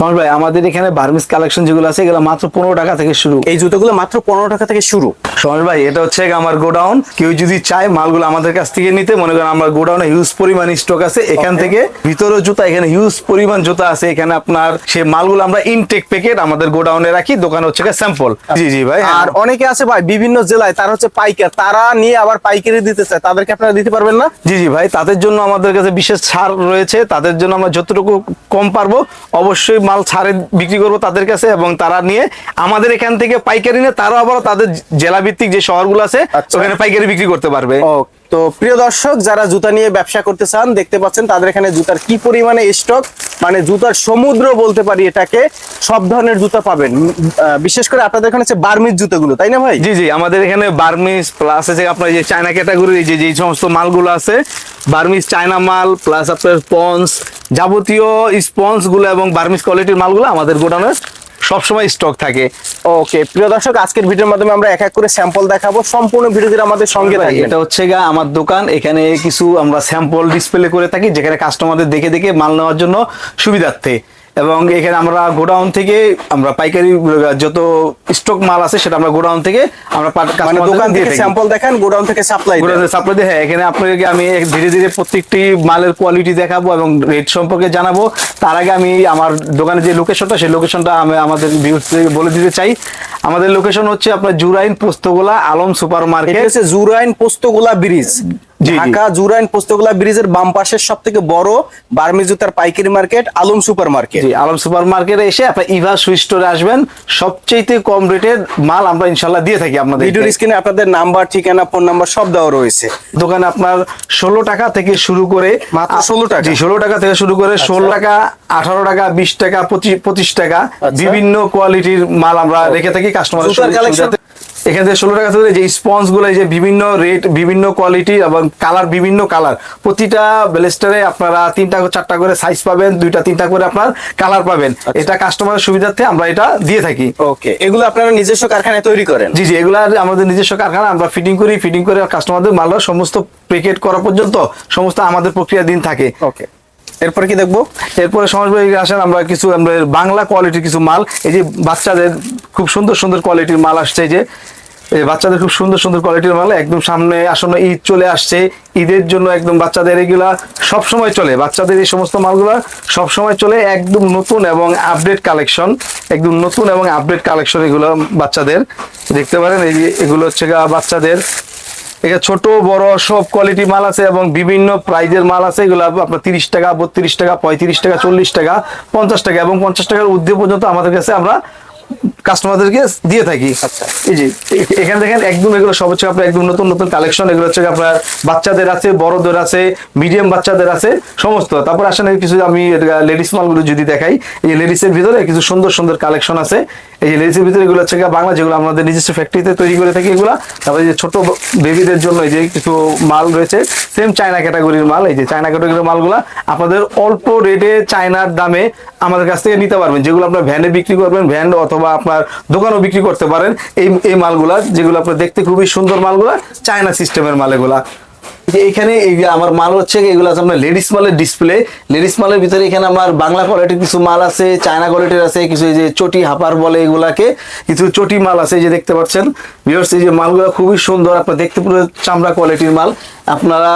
সমর ভাই আমাদের এখানে বার্মিস কালেকশন যেগুলো আছে এগুলো মাত্র পনেরো টাকা থেকে শুরু। এই জুতোগুলো মাত্র পনেরো টাকা থেকে শুরু। সমর ভাই এটা হচ্ছে আমার গোডাউন। কেউ যদি চায় মালগুলো আমাদের কাছ থেকে নিতে মনে করেন আমার গোডাউনে হিউজ পরিমাণ স্টক আছে। এখান থেকে ভিতরে জুতা এখানে হিউজ পরিমাণ জুতা আছে। এখানে আপনার সে মালগুলো আমরা ইনটেক প্যাকেট আমাদের গোডাউনে রাখি। দোকান হচ্ছে স্যাম্পল জি জি ভাই আর অনেকে আছে ভাই বিভিন্ন জেলায় তারা হচ্ছে পাইকার। তারা নিয়ে আবার পাইকারি দিতে চায়। তাদেরকে আপনারা দিতে পারবেন না? জি জি ভাই তাদের জন্য আমাদের কাছে বিশেষ ছাড় রয়েছে। তাদের জন্য আমরা যতটুকু কম পারব অবশ্যই মাল ছাড়ে বিক্রি করব তাদের কাছে এবং তারা নিয়ে আমাদের এখান থেকে পাইকারি নিয়ে তারাও আবার তাদের জেলা ভিত্তিক যে শহরগুলো আছে আচ্ছা। ওখানে পাইকারি বিক্রি করতে পারবে। তো প্রিয় দর্শক যারা জুতা নিয়ে ব্যবসা করতে চান দেখতে পাচ্ছেন তাদের এখানে জুতার কি পরিমাণে স্টক মানে জুতার সমুদ্র বলতে পারি এটাকে সব ধরনের জুতা পাবেন। বিশেষ করে আপনাদের এখানে হচ্ছে বার্মিজ জুতাগুলো তাই না ভাই? জি জি আমাদের এখানে বার্মিজ প্লাস আছে আপনার যে চায়না ক্যাটাগরির যে যে সমস্ত মালগুলো আছে বার্মিস চায়না মাল প্লাস আপনার স্পঞ্জ যাবতীয় স্পঞ্জগুলো এবং বার্মিস কোয়ালিটির মালগুলো আমাদের গোডাউনে সবসময় স্টক থাকে। ওকে প্রিয় দর্শক আজকের ভিডিওর মাধ্যমে আমরা এক এক করে স্যাম্পল দেখাবো। সম্পূর্ণ ভিডিও দিয়ে আমাদের সঙ্গে থাকে এটা হচ্ছে গা আমার দোকান। এখানে কিছু আমরা স্যাম্পল ডিসপ্লে করে থাকি যেখানে কাস্টমারদের দেখে দেখে মাল নেওয়ার জন্য সুবিধার্থে। এবং এখানে আমরা গোডাউন থেকে আমরা পাইকারি যত স্টক মাল আছে সেটা আমরা গোডাউন থেকে আমরা মানে দোকান থেকে স্যাম্পল দেখেন গোডাউন থেকে সাপ্লাই গোডাউনের সাপ্লাই দিয়ে হ্যাঁ এখানে আপনাদেরকে আমি ধীরে ধীরে প্রত্যেকটি মালের কোয়ালিটি দেখাবো এবং রেট সম্পর্কে জানাব। তার আগে আমি আমার দোকানের যে লোকেশনটা সেই লোকেশনটা আমি আমাদের ভিউজ বলে দিতে চাই। আমাদের লোকেশন হচ্ছে আপনার জুরাইন পোস্তগোলা আলম সুপার মার্কেট হচ্ছে জুরাইন পোস্তগোলা ব্রিজ। ঢাকা জুরাইন পোস্তগোলা ব্রিজের বাম পাশের সব থেকে বড় বার্মি জুতার পাইকারি market Alam super market Alam super মার্কেটে এসে আপনার ইভা সুইচ স্টোরে আসবেন। সবচেয়ে কম রেটের মাল আমরা ইনশাল্লাহ দিয়ে থাকি আপনাদের ভিডিওর স্ক্রিনে আপনাদের নাম্বার ঠিকানা ফোন নাম্বার সব দেওয়া রয়েছে। দোকানে আপনার ষোলো টাকা থেকে শুরু করে মাত্র 16 টাকা? জি ষোলো টাকা থেকে শুরু করে ষোলো টাকা আঠারো টাকা বিশ টাকা পঁচিশ টাকা আচ্ছা। বিভিন্ন কোয়ালিটির মাল আমরা রেখে থাকি কাস্টমার? এখান থেকে ষোলো টাকা থেকে যে স্পঞ্জগুলো এই যে বিভিন্ন রেট বিভিন্ন কোয়ালিটি এবং কালার বিভিন্ন কালার প্রতিটা ব্লেস্টারে আপনারা তিনটা চারটা করে সাইজ পাবেন দুইটা তিনটা করে আপনার কালার পাবেন। আচ্ছা। এটা কাস্টমারের সুবিধার্থে আমরা এটা দিয়ে থাকি। ওকে এগুলো আপনারা নিজস্ব কারখানায় তৈরি করেন? জি জি এগুলা আমাদের নিজস্ব কারখানা আমরা ফিটিং করি ফিটিং করে কাস্টমারদের মালরা সমস্ত প্যাকেট করা পর্যন্ত সমস্ত আমাদের প্রক্রিয়া দিন থাকে। ওকে এরপরে কি দেখব? এরপরে সমাজ সমাজবাড়ি আসেন, আমরা কিছু, আমরা বাংলা কোয়ালিটির কিছু মাল, এই যে বাচ্চাদের খুব সুন্দর সুন্দর কোয়ালিটির মাল আসছে যে, এই বাচ্চাদের খুব সুন্দর সুন্দর কোয়ালিটির মাল একদম সামনে আসন্ন ঈদ চলে আসছে, ঈদের জন্য একদম বাচ্চাদের এগুলা সব সময় চলে, বাচ্চাদের এই সমস্ত মালগুলা সব সময় চলে, একদম নতুন এবং আপডেট কালেকশন একদম নতুন এবং আপডেট কালেকশন এগুলো বাচ্চাদের, দেখতে পারেন, এই এগুলো হচ্ছে বাচ্চাদের এখানে ছোট, বড়, সব কোয়ালিটি মাল আছে এবং বিভিন্ন প্রাইজের মাল আছে। এগুলো আপনার তিরিশ টাকা, বত্রিশ টাকা, পঁয়ত্রিশ টাকা, চল্লিশ টাকা, পঞ্চাশ টাকা এবং পঞ্চাশ টাকার ঊর্ধ্বে পর্যন্ত আমাদের কাছে আমরা কাস্টমারদেরকে দিয়ে থাকি। আচ্ছা। এই যে এখানে দেখেন একদম এগুলো সব হচ্ছে আপনার একদম নতুন নতুন কালেকশন এগুলো হচ্ছে আপনার বাচ্চাদের আছে বড়দের আছে মিডিয়াম বাচ্চাদের আছে সমস্ত। তারপর আসেন কিছু আমি লেডিস মালগুলো যদি দেখাই এই লেডিসের ভিতরে কিছু সুন্দর সুন্দর কালেকশন আছে। এই যে লেডিসের ভিতরে এগুলো হচ্ছে বাংলা যেগুলো আমাদের নিজস্ব ফ্যাক্টরিতে তৈরি করে থাকি এগুলা। তারপরে যে ছোট বেবিদের জন্য এই যে কিছু মাল রয়েছে সেম চায়না ক্যাটাগরির মাল। এই যে চায়না ক্যাটাগরির মালগুলা আপনাদের অল্প রেটে চায়নার দামে আমাদের কাছ থেকে নিতে পারবেন। যেগুলো আপনার ভ্যানে বিক্রি করবেন ভ্যান অথবা আপনার দোকানও বিক্রি করতে পারেন। এই এই মালগুলা, যেগুলো আপনার দেখতে খুবই সুন্দর মালগুলা, চায়না সিস্টেমের মাল এগুলা এখানে এই যে আমার মাল হচ্ছে, এগুলো আছে আপনার লেডিস মালের ডিসপ্লে লেডিস মালের ভিতরে এখানে আমার বাংলা কোয়ালিটির কিছু মাল আছে, চায়না কোয়ালিটির আছে, কিছু এই যে চটি হাপার বলে এগুলাকে, কিছু চটি মাল আছে এই যে দেখতে পাচ্ছেন। ভিউয়ার্স এই যে মালগুলো খুবই সুন্দর, আপনার দেখতে পুরো চামড়া কোয়ালিটির মাল। আপনারা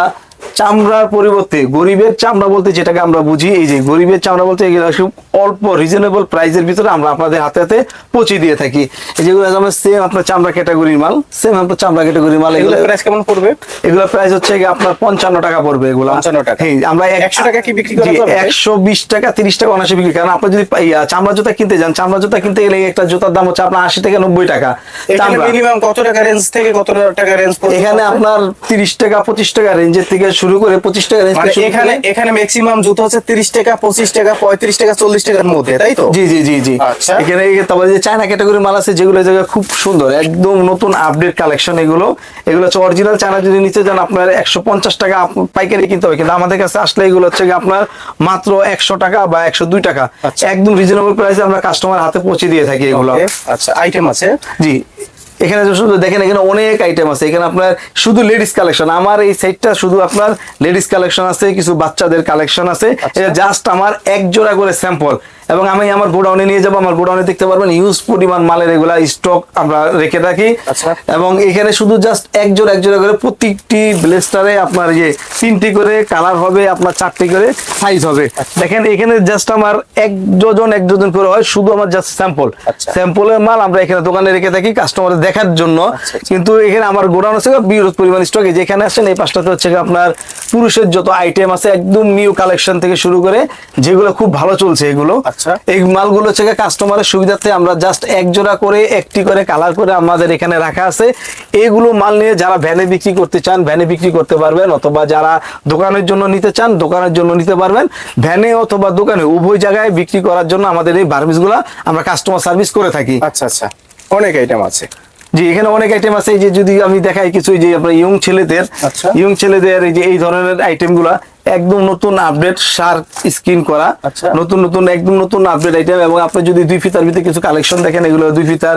চামড়ার পরিবর্তে গরিবের চামড়া বলতে যেটাকে আমরা বুঝি এই যে গরিবের চামড়া বলতে এগুলো খুব অল্প রিজনেবল প্রাইসের ভিতরে আমরা আপনাদের হাতে হাতে পৌঁছে দিয়ে থাকি। এই যেগুলো আমরা সেম আপনার চামড়া ক্যাটাগরির মাল সেম আপনার চামড়া ক্যাটাগরির মাল এগুলো প্রাইস কেমন পড়বে? এগুলো প্রাইস হচ্ছে আপনার পঞ্চান্ন টাকা পড়বে এগুলো। 55 টাকা। হ্যাঁ, আমরা একশো টাকা কি বিক্রি করি একশো বিশ টাকা তিরিশ টাকা অনায়াসে বিক্রি কারণ আপনি যদি চামড়া জুতা কিনতে যান চামড়া জুতা কিনতে গেলে একটা জুতার দাম হচ্ছে আপনার আশি থেকে নব্বই টাকা। মিনিমাম কত টাকা রেঞ্জ থেকে কত টাকা রেঞ্জ এখানে আপনার তিরিশ টাকা পঁচিশ টাকা রেঞ্জের থেকে শুরু করে পঁচিশ টাকা রেঞ্জ মানে এখানে এখানে ম্যাক্সিমাম জুতো হচ্ছে তিরিশ টাকা পঁচিশ টাকা পঁয়ত্রিশ টাকা চল্লিশ টাকার মধ্যে তাই তো? জি জি জি জি। আচ্ছা। এখানে তারপরে যে চায়না ক্যাটাগরির মাল আছে যেগুলো জায়গায় খুব সুন্দর একদম নতুন আপডেট কালেকশন এগুলো। এগুলো হচ্ছে অরিজিনাল চায়না যদি নিতে যান আপনার একশো পঞ্চাশ টাকা পাইকারি কিনতে হবে। কিন্তু আমাদের কাছে আসলে এগুলো হচ্ছে আপনার মাত্র একশো টাকা বা একশো দুই টাকা। আচ্ছা। একদম রিজনেবল প্রাইসে আমরা কাস্টমার হাতে পৌঁছে দিয়ে থাকি এগুলো। আচ্ছা আইটেম আছে। জি। এখানে শুধু দেখেন এখানে অনেক আইটেম আছে। এখানে আপনার শুধু লেডিস কালেকশন আমার এই সেটটা শুধু আপনার লেডিস কালেকশন আছে কিছু বাচ্চাদের কালেকশন আছে। আচ্ছা। এটা জাস্ট আমার এক জোড়া করে স্যাম্পল এবং আমি আমার গোডাউনে নিয়ে যাব আমার গোডাউনে দেখতে পারবেন ইউজ পরিমাণ মালের এগুলা স্টক আমরা রেখে রাখি আচ্ছা। এবং এখানে শুধু জাস্ট এক জোড়া এক জোড়া করে প্রত্যেকটি ব্লেস্টারে আপনার যে তিনটি করে কালার হবে আপনার চারটি করে সাইজ হবে আচ্ছা। দেখেন এখানে জাস্ট আমার এক ডজন এক ডজন করে হয় শুধু আমার জাস্ট স্যাম্পল। স্যাম্পলের মাল আমরা এখানে দোকানে রেখে থাকি কাস্টমার দেখার জন্য আচ্ছা। কিন্তু এখানে আমার গোডাউন আছে বিরোধ পরিমাণ স্টক যেখানে আসেন এই পাঁচটাতে হচ্ছে আপনার পুরুষের যত আইটেম আছে একদম নিউ কালেকশন থেকে শুরু করে যেগুলো খুব ভালো চলছে এগুলো আচ্ছা। এই মালগুলো হচ্ছে কাস্টমারের সুবিধাতে আমরা জাস্ট এক জোড়া করে একটি করে কালার করে আমাদের এখানে রাখা আছে। এইগুলো মাল নিয়ে যারা ভ্যানে বিক্রি করতে চান ভ্যানে বিক্রি করতে পারবেন অথবা যারা দোকানের জন্য নিতে চান দোকানের জন্য নিতে পারবেন। ভ্যানে অথবা দোকানে উভয় জায়গায় বিক্রি করার জন্য আমাদের এই বার্মিসগুলো আমরা কাস্টমার সার্ভিস করে থাকি। আচ্ছা আচ্ছা। অনেক আইটেম আছে। জি এখানে অনেক আইটেম আছে এই যে যদি আমি দেখাই কিছু এই যে আপনার ইয়ং ছেলেদের আচ্ছা। ইয়ং ছেলেদের এই যে এই ধরনের আইটেমগুলা একদম নতুন আপডেট শার্প স্ক্রিন করা আচ্ছা। নতুন নতুন একদম নতুন আপডেট আইটেম এবং আপনি যদি দুই ফিতার ভিতরে কিছু কালেকশন দেখেন এগুলো দুই ফিতার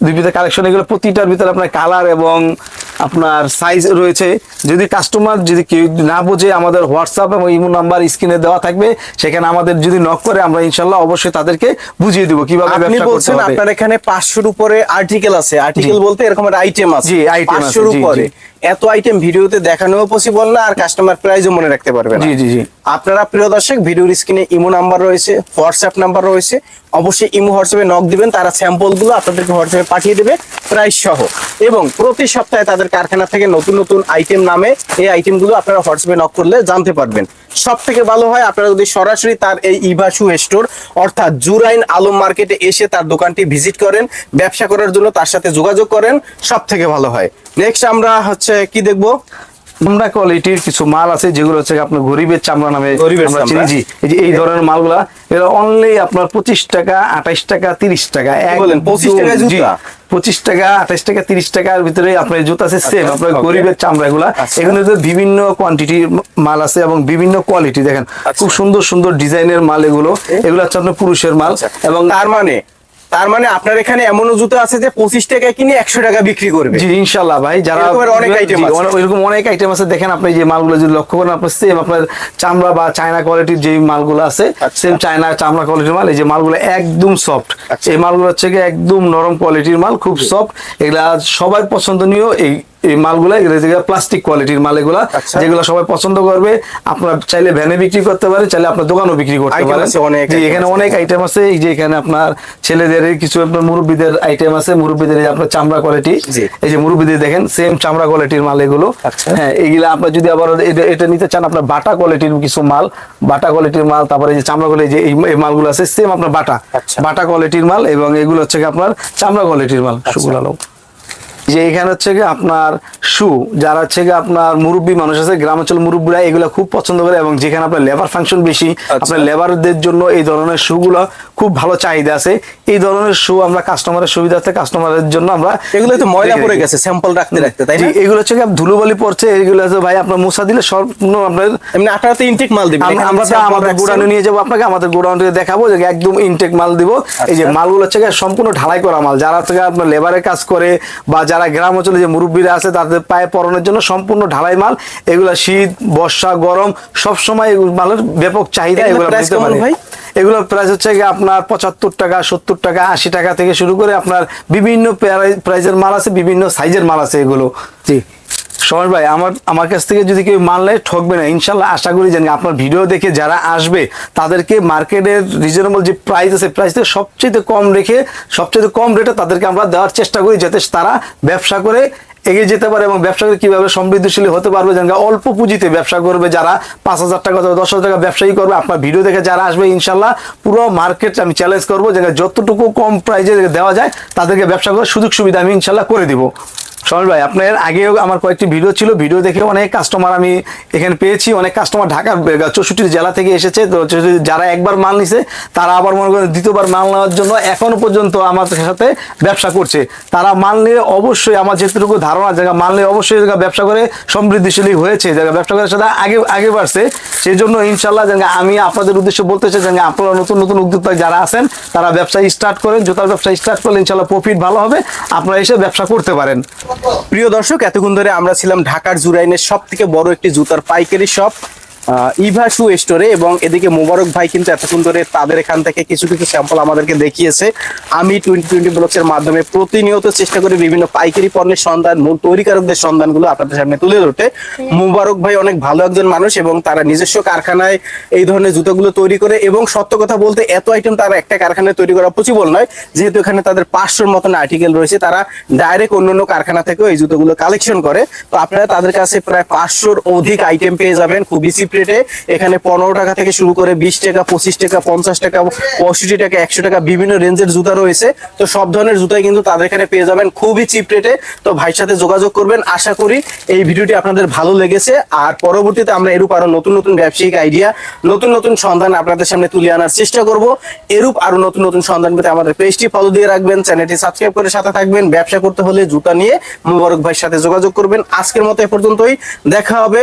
দুই ফিতার কালেকশন এগুলো প্রতিটার ভিতরে আপনার কালার এবং আপনার সাইজ রয়েছে যদি কাস্টমার যদি কেউ না বোঝে আমাদের হোয়াটসঅ্যাপ এবং ইমো নাম্বার স্ক্রিনে দেওয়া থাকবে সেখানে আমাদের যদি নক করে আমরা ইনশাল্লাহ অবশ্যই তাদেরকে বুঝিয়ে দিব কীভাবে আপনি বলছেন আপনার এখানে পাঁচশোর উপরে আর্টিকেল আছে। আর্টিকেল বলতে এরকম একটা আইটেম আছে। জি, item আছে, উপরে। এত আইটেম ভিডিওতে দেখানো পসিবল না আর কাস্টমার প্রাইসও মনে রাখতে পারবে না। জি জি জি। আপনারা প্রিয় দর্শক ভিডিওর স্ক্রিনে ইমো নাম্বার রয়েছে হোয়াটসঅ্যাপ নাম্বার রয়েছে। অবশ্যই ইমো হোয়াটসঅ্যাপে নক দিবেন তারা স্যাম্পলগুলো আপনাদেরকে হোয়াটসঅ্যাপে পাঠিয়ে দেবে প্রাইস সহ। এবং প্রতি সপ্তাহে তাদের কারখানা থেকে নতুন নতুন আইটেম নামে এই আইটেমগুলো আপনারা হোয়াটসঅ্যাপে নক করলে জানতে পারবেন। সব থেকে ভালো হয় আপনারা যদি সরাসরি তার এই ইভাসু স্টোর অর্থাৎ জুরাইন আলম মার্কেটে এসে তার দোকানটি ভিজিট করেন, ব্যবসা করার জন্য তার সাথে যোগাযোগ করেন সব থেকে ভালো হয়। নেক্সট আমরা হচ্ছে কি দেখব? আমরা কোয়ালিটির কিছু মাল আছে যেগুলো হচ্ছে আপনার গরিবের চামড়া নামে গরিবের আমরা চিনি। জি এই যে এই ধরনের মালগুলা এরা অনলি আপনার পঁচিশ টাকা আঠাইশ টাকা তিরিশ টাকা। বলেন, 25 একদম, টাকায় জি, জুতা? পঁচিশ টাকা আঠাইশ টাকা তিরিশ টাকার ভিতরে আপনার জুতা আছে সেম আচ্ছা, আপনার গরিবের চামড়া এগুলা আচ্ছা। এখানে তো বিভিন্ন কোয়ান্টিটির মাল আছে এবং বিভিন্ন কোয়ালিটি দেখেন আচ্ছা। খুব সুন্দর সুন্দর ডিজাইনের মাল এগুলো। এগুলো হচ্ছে আপনার পুরুষের মাল এবং এবং তার মানে তার মানে আপনার এখানে এমন জুতো আছে যে পঁচিশ টাকা কিনে একশো টাকা বিক্রি করবে জি ইনশাল্লাহ ভাই যারা অনেক। অনেক- এরকম অনেক আইটেম আছে দেখেন আপনি যে মালগুলো যদি লক্ষ্য করেন আপনার সেম আপনার চামড়া বা চায়না কোয়ালিটির যে মালগুলো আছে আচ্ছা। সেম চায়না চামড়া কোয়ালিটির মাল এই যে মালগুলো একদম সফট আচ্ছা। এই মালগুলো হচ্ছে একদম নরম কোয়ালিটির মাল খুব সফট এগুলা সবাই পছন্দনীয় এই এই মালগুলো এগুলো প্লাস্টিক কোয়ালিটির মাল এগুলা। যেগুলো সবাই পছন্দ করবে। আপনার চাইলে ভ্যানে বিক্রি করতে পারে চাইলে আপনার দোকানও বিক্রি করতে পারে এখানে অনেক আইটেম আছে। এই যে এখানে আপনার ছেলেদের কিছু আপনার মুরব্বীদের আইটেম আছে মুরব্বীদের আপনার চামড়া কোয়ালিটি এই যে মুরব্বীদের দেখেন সেম চামড়া কোয়ালিটির মাল এগুলো। আচ্ছা। হ্যাঁ এগুলা আপনার যদি আবার এটা- নিতে চান আপনার বাটা কোয়ালিটির কিছু মাল বাটা কোয়ালিটির মাল তারপরে এই যে চামড়া কোয়ালিটি যে এই- মালগুলো আছে সেম আপনার বাটা। আচ্ছা। বাটা কোয়ালিটির মাল এবং এগুলো হচ্ছে কি আপনার চামড়া কোয়ালিটির মাল আচ্ছা। যে এখানে হচ্ছে কি আপনার শু যারা হচ্ছে কি আপনার মুরব্বী মানুষ আছে গ্রামাঞ্চল মুরব্বীরা এগুলো খুব পছন্দ করে এবং যেখানে আপনার লেবার ফাংশন বেশি আপনার লেবারদের জন্য এই ধরনের শুগুলো খুব ভালো চাহিদা আছে। এই ধরনের শু আমরা কাস্টমারের সুবিধার্থে কাস্টমারের জন্য আমরা এগুলো তো ময়লা পড়ে গেছে স্যাম্পল রাখতে রাখতে তাই না? এগুলো হচ্ছে ধুলোবালি পড়ছে এগুলো হচ্ছে ভাই আপনার মুসা দিলে সম্পূর্ণ আপনার এমনি আপনারা ইনটেক মাল দিবেন আমরা তো আমাদের। গোডাউনে নিয়ে যাব আপনাকে আমাদের গোডাউন থেকে দেখাবো যে একদম ইনটেক মাল দিব। এই যে আচ্ছা। মালগুলো হচ্ছে সম্পূর্ণ ঢালাই করা মাল যারা থেকে আপনার লেবারের কাজ করে বা যারা গ্রাম অঞ্চলে যে মুরব্বীরা আছে তাদের পায়ে পরনের জন্য সম্পূর্ণ ঢালাই মাল। এগুলো শীত বর্ষা গরম সব সময় মালের ব্যাপক চাহিদা এগুলো পারে। এগুলোর প্রাইস হচ্ছে গিয়ে আপনার পঁচাত্তর টাকা সত্তর টাকা আশি টাকা থেকে শুরু করে আপনার বিভিন্ন প্রাইজের মাল আছে বিভিন্ন সাইজের মাল আছে এগুলো। জি। সমর ভাই, আমার আমার কাছ থেকে যদি কেউ মাল নেয়, ঠকবে না। ইনশাল্লাহ আশা করি জানি আপনার ভিডিও দেখে যারা আসবে, তাদেরকে মার্কেটের রিজনেবল যে প্রাইস আছে প্রাইস থেকে সবচেয়ে কম রেখে সবচেয়ে কম রেটে তাদেরকে আমরা দেওয়ার চেষ্টা করি যাতে তারা ব্যবসা করে এগিয়ে যেতে পারে এবং ব্যবসা করে কীভাবে সমৃদ্ধশীল হতে পারবে। যেন অল্প পুঁজিতে ব্যবসা করবে যারা পাঁচ হাজার টাকা দশ হাজার টাকা ব্যবসায়ী করবে। আপনার ভিডিও দেখে যারা আসবে, ইনশাল্লাহ পুরো মার্কেট আমি চ্যালেঞ্জ করব। যেন যতটুকু কম প্রাইজে দেওয়া যায়, তাদেরকে ব্যবসা করার সুযোগ সুবিধা আমি ইনশাল্লাহ করে দিব। সমর ভাই, আপনার আগেও আমার কয়েকটি ভিডিও ছিল। ভিডিও দেখে অনেক কাস্টমার আমি এখানে পেয়েছি। অনেক কাস্টমার ঢাকার চৌষট্টি জেলা থেকে এসেছে। তো যারা একবার মাল নিছে, তারা আবার মনে করেন দ্বিতীয়বার মাল নেওয়ার জন্য এখনও পর্যন্ত আমার সাথে ব্যবসা করছে। তারা মাল নিয়ে অবশ্যই আমার যেটুকু ধারণা জায়গা মাল নিয়ে অবশ্যই ব্যবসা করে, সমৃদ্ধিশালী হয়েছে। জায়গা ব্যবসা করার সাথে আগে আগে বাড়ছে। সেই জন্য ইনশাল্লাহ জায়গা আমি আপনাদের উদ্দেশ্যে বলতে চাই যে আপনারা নতুন নতুন উদ্যোক্তা যারা আছেন, তারা ব্যবসা স্টার্ট করেন। জুতার ব্যবসা স্টার্ট করলে ইনশাল্লাহ প্রফিট ভালো হবে। আপনারা এসে ব্যবসা করতে পারেন। প্রিয় দর্শক, এতক্ষণ ধরে আমরা ছিলাম ঢাকার জুরাইনের সব থেকে বড় একটি জুতার পাইকারি শপ ইভা শু স্টোরে এবং এদিকে মোবারক ভাই কিন্তু এতক্ষণ ধরে তাদের এখান থেকে কিছু কিছু স্যাম্পল আমাদেরকে দেখিয়েছে। আমি টোয়েন্টি টোয়েন্টি ব্লগস এর মাধ্যমে প্রতিনিয়ত চেষ্টা করি বিভিন্ন পাইকারি পণ্যের সন্ধান, মূল তৈরিকারকদের সন্ধানগুলো আপনাদের সামনে তুলে ধরতে। মোবারক ভাই অনেক ভালো একজন মানুষ এবং তারা নিজস্ব কারখানায় এই ধরনের জুতোগুলো তৈরি করে এবং সত্য কথা বলতে এত আইটেম তারা একটা কারখানায় তৈরি করা পসিবল নয়। যেহেতু এখানে তাদের পাঁচশোর মতন আর্টিকেল রয়েছে, তারা ডাইরেক্ট অন্য অন্য কারখানা থেকেও এই জুতোগুলো কালেকশন করে। তো আপনারা তাদের কাছে প্রায় পাঁচশোর অধিক আইটেম পেয়ে যাবেন। খুবই রেটে এখানে পনেরো টাকা থেকে শুরু করে বিশ টাকা, পঁচিশ টাকা, পঞ্চাশ টাকা, পঁয়ষট্টি টাকা, একশো টাকা বিভিন্ন রেঞ্জের জুতা রয়েছে। তো সব ধরনের জুতাই কিন্তু তাদের এখানে পেয়ে যাবেন খুবই চিপ রেটে তো ভাইয়ের সাথে যোগাযোগ করবেন, আশা করি এই ভিডিওটি আপনাদের ভালো লেগেছে। আর পরবর্তীতে আমরা এরূপ আরও নতুন নতুন ব্যবসায়িক আইডিয়া নতুন নতুন সন্ধান আপনাদের সামনে তুলে আনার চেষ্টা করব। এরূপ আরও নতুন নতুন সন্ধান পেতে আমাদের পেজটি ফলো দিয়ে রাখবেন চ্যানেলটি সাবস্ক্রাইব করে সাথে থাকবেন। ব্যবসা করতে হলে জুতা নিয়ে মুবারক ভাইয়ের সাথে যোগাযোগ করবেন। আজকের মতো এ পর্যন্তই। দেখা হবে